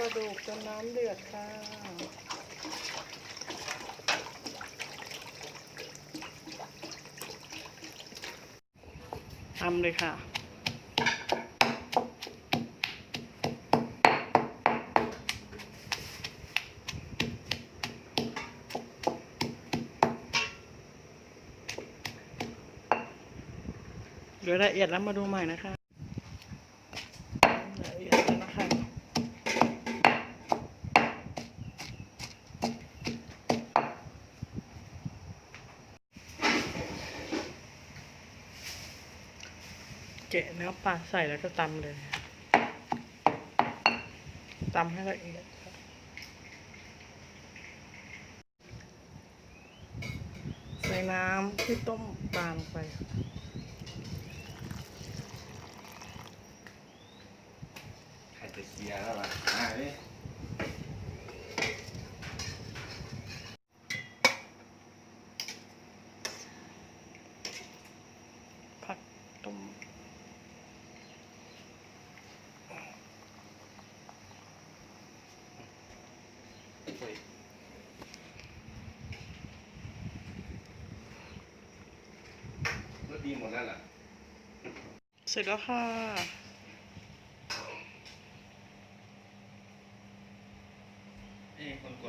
ระดูกจนน้ำเดือดค่ะ ทำเลยค่ะเดี๋ยวละเอียดแล้วมาดูใหม่นะคะเอียดแล้วนะคะ เกะเนื้อปลาใส่แล้วก็ตำเลยตำให้ละเอียดครับใส่น้ำที่ต้มปลาลงไปใครจะเคลียร์แล้วล่ะมานี่ รถดีหมดแล้วล่ะเสร็จแล้วค่ะเอ้คนกด